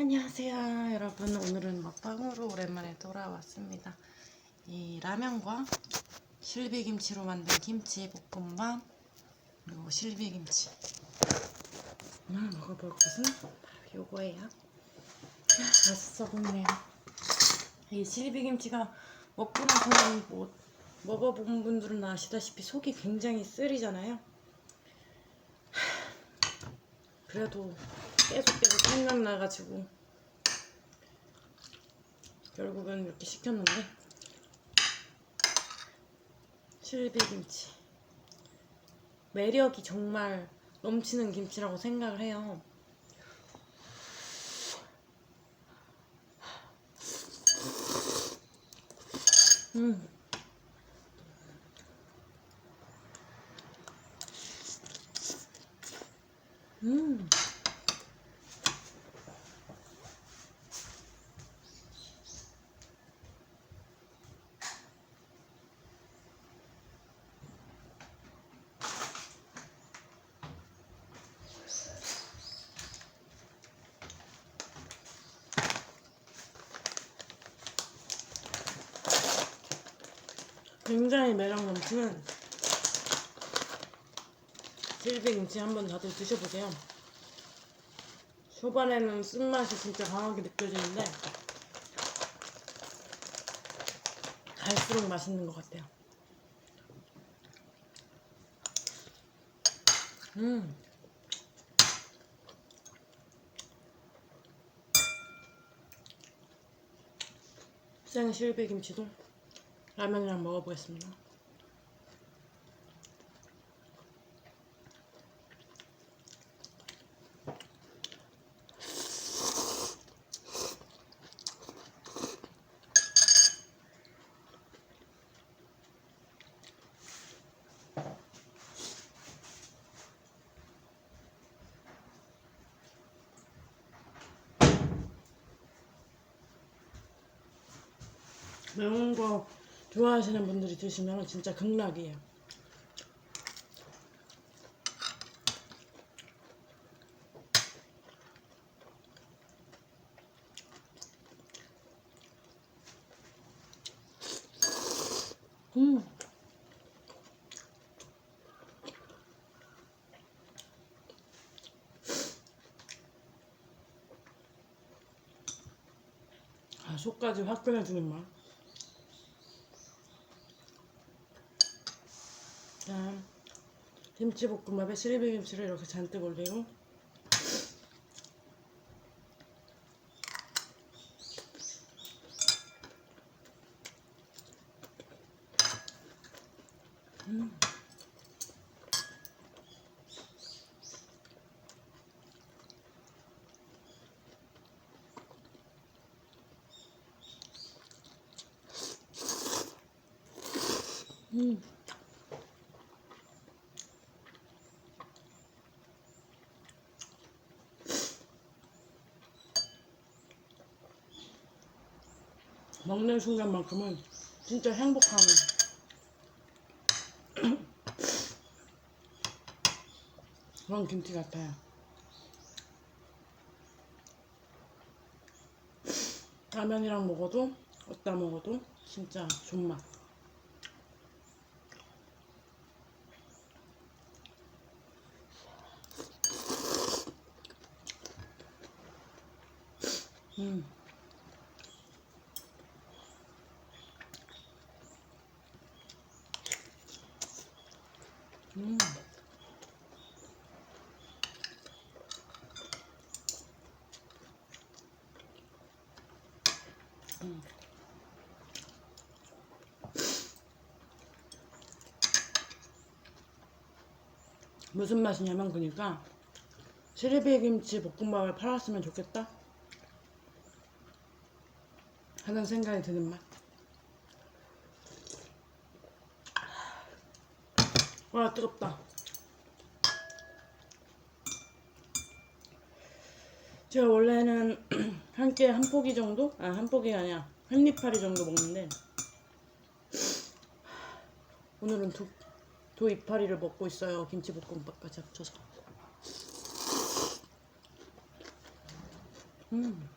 안녕하세요 여러분. 오늘은 먹방으로 오랜만에 돌아왔습니다. 이 라면과 실비김치로 만든 김치 볶음밥 그리고 실비김치. 오늘 먹어볼 것은 바로 요거예요. 맛있어 보이네요. 이 실비김치가 먹고 나서는 뭐 먹어본 분들은 아시다시피 속이 굉장히 쓰리잖아요. 그래도 계속 계속 생각나가지고 결국은 이렇게 시켰는데 실비김치 매력이 정말 넘치는 김치라고 생각을 해요 음. 음. 굉장히 매력 넘치는 실비김치 한번 다들 드셔보세요. 초반에는 쓴맛이 진짜 강하게 느껴지는데 갈수록 맛있는 것 같아요. 음. 생 실비김치도 라면이랑 먹어보겠습니다. 매운 거 좋아하시는 분들이 드시면 진짜 극락이에요. 음. 아, 속까지 화끈해지는 맛. 자, 김치볶음밥에 시리비김치를 이렇게 잔뜩 올리고 음. 음. 먹는 순간만큼은 진짜 행복한 그런 김치 같아요. 라면이랑 먹어도 어디다 먹어도 진짜 존맛. 음. 음. 음. 무슨 맛이냐면 그니까 시리비 김치 볶음밥을 팔았으면 좋겠다 하는 생각이 드는 맛. 와 뜨겁다. 제가 원래는 한 끼에 한 포기 정도? 아 한 포기가 아니야 한 입파리 정도 먹는데 오늘은 두, 두 이파리를 먹고 있어요 김치볶음밥까지 합쳐서 음.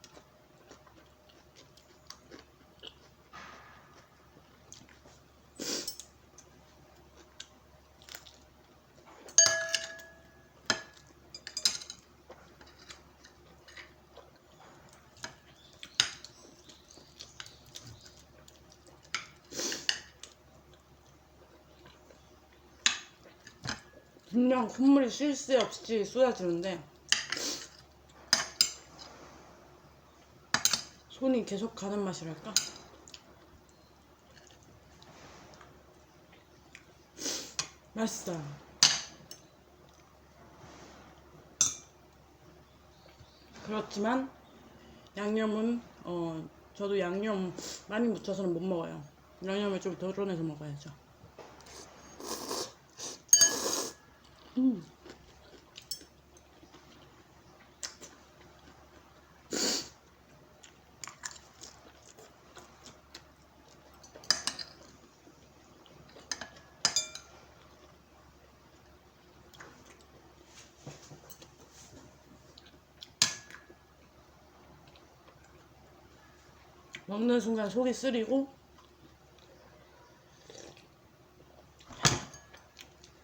분명 콧물이 쉴 새 없이 쏟아지는데 손이 계속 가는 맛이랄까? 맛있어요. 그렇지만 양념은 어 저도 양념 많이 묻혀서는 못 먹어요. 양념을 좀 덜어내서 먹어야죠. 음. 먹는 순간 속이 쓰리고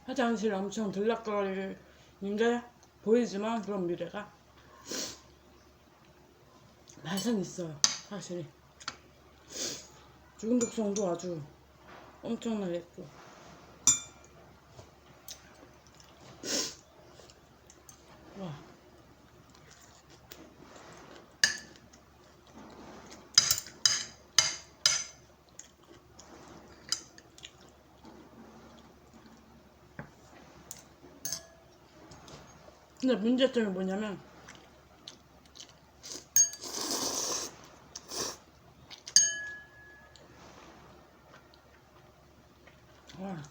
화장실 엄청 들락거리는 게 보이지만 그런 미래가 맛은 있어요 사실 중독성도 아주 엄청나게 있고 와 근데 문제점이 뭐냐면 와.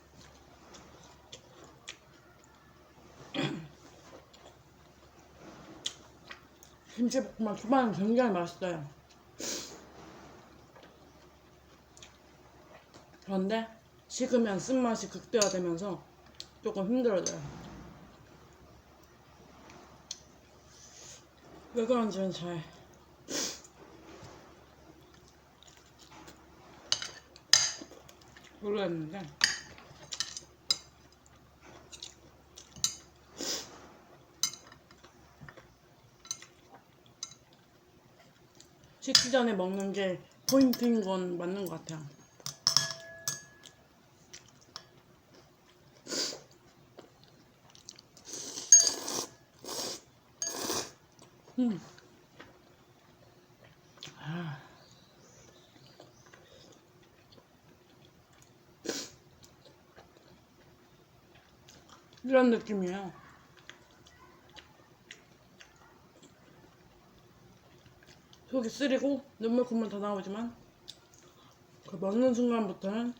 김치볶음밥 초반은 굉장히 맛있어요. 그런데 식으면 쓴맛이 극대화되면서 조금 힘들어져요. 왜 그런지는 잘 모르겠는데 식기 전에 먹는 게 포인트인 건 맞는 것 같아요. 음. 아. 이런 느낌이에요. 속이 쓰리고 눈물 콧물 다 나오지만 그 먹는 순간부터는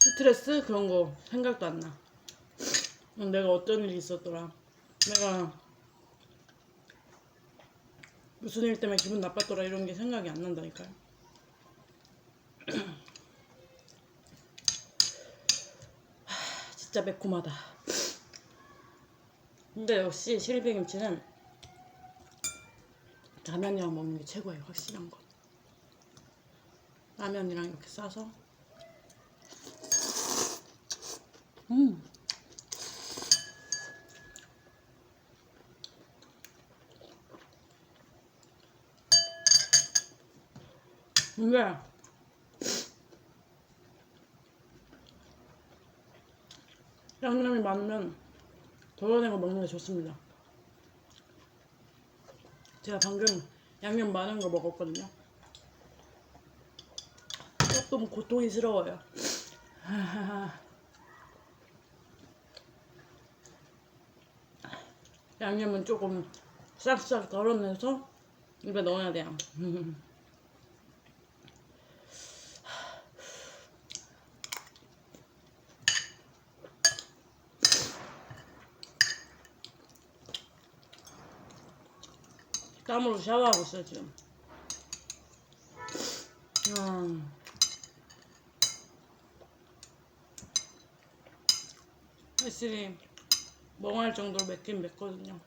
스트레스 그런 거 생각도 안 나. 내가 어떤 일이 있었더라. 내가 무슨 일 때문에 기분 나빴더라 이런 게 생각이 안 난다니까요. 하, 진짜 매콤하다. 근데 역시 실비김치는 라면이랑 먹는 게 최고예요. 확실한 거. 라면이랑 이렇게 싸서. 음. 근데 양념이 많으면 덜어내고 먹는 게 좋습니다. 제가 방금 양념 많은 거 먹었거든요. 조금 고통이스러워요. 양념은 조금 싹싹 덜어내서 입에 넣어야 돼요. 땀으로 샤워하고 있어 지금. 음. 확실히 멍할 정도로 맵긴 맵거든요.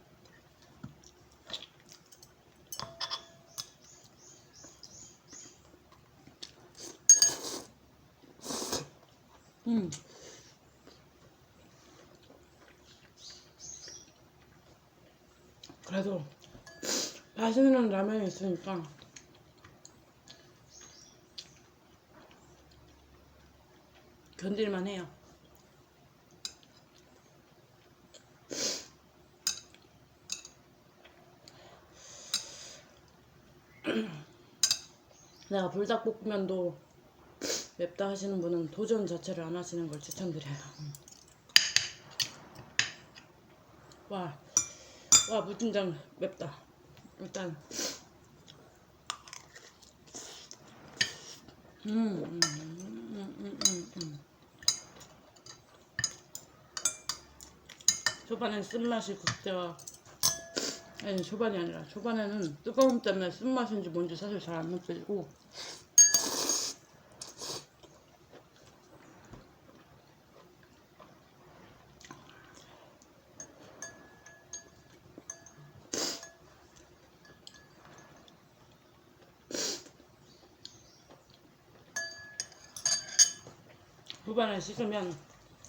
음. 맛있는 라면이 있으니까 견딜만 해요. 내가 불닭볶음면도 맵다 하시는 분은 도전 자체를 안 하시는 걸 추천드려요. 음. 와, 와 무진장 맵다. 일단 음, 음, 음, 음, 음, 음. 초반엔 쓴맛이 국대와 아니 초반이 아니라 초반에는 뜨거움 때문에 쓴맛인지 뭔지 사실 잘 안 느껴지고 후반에 씻으면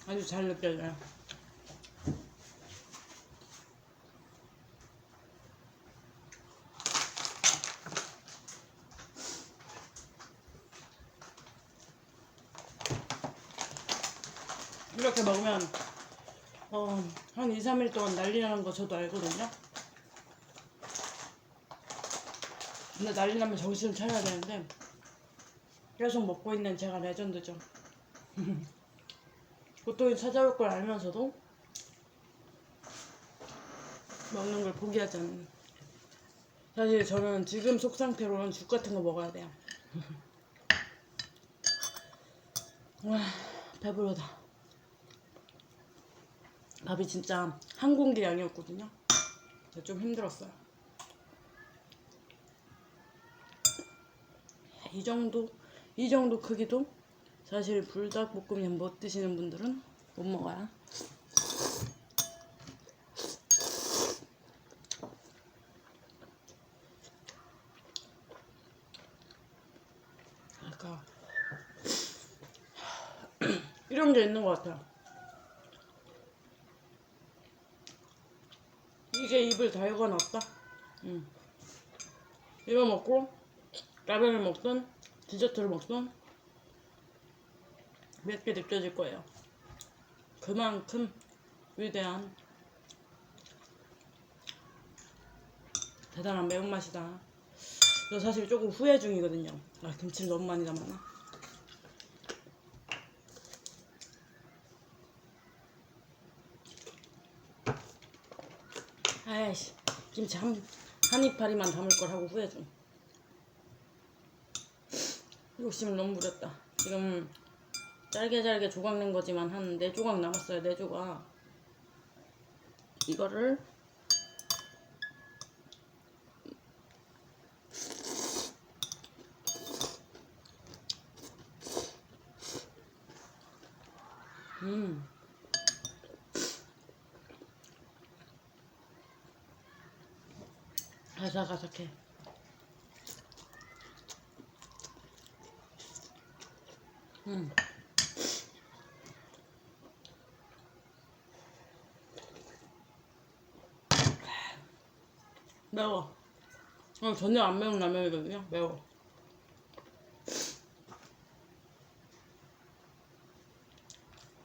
아주 잘 느껴져요. 이렇게 먹으면 어, 한 2, 3일 동안 난리 나는 거 저도 알거든요. 근데 난리 나면 정신을 차려야 되는데 계속 먹고 있는 제가 레전드죠. 고통이 찾아올 걸 알면서도 먹는 걸 포기하지 않는. 사실 저는 지금 속 상태로는 죽 같은 거 먹어야 돼요. 와, 배부르다. 밥이 진짜 한 공기 양이었거든요. 좀 힘들었어요. 이 정도, 이 정도 크기도 사실 불닭볶음면 못 드시는 분들은 못 먹어요. 아까 이런 게 있는 것 같아요. 이게 입을 달궈놨다. 음. 이거 먹고 라면을 먹든 디저트를 먹든 맵게 느껴질 거예요. 그만큼 위대한 대단한 매운맛이다. 저 사실 조금 후회 중이거든요. 아, 김치를 너무 많이 담았나? 아이씨, 김치 한, 한 이파리만 담을 걸 하고 후회 중. 욕심을 너무 부렸다. 지금 짧게 짧게 조각 낸 거지만 한네 조각 남았어요. 네 조각. 이거를 음. 아삭아삭해. 음. 매워. 어, 전혀 안 매운 라면이거든요. 매워.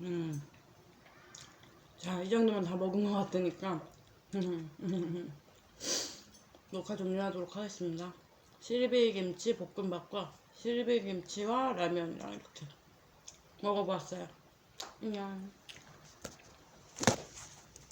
음. 자, 이 정도면 다 먹은 것 같으니까. 녹화 종료하도록 하겠습니다. 실비김치 볶음밥과 실비김치와 라면이랑 이렇게 먹어봤어요. 안녕.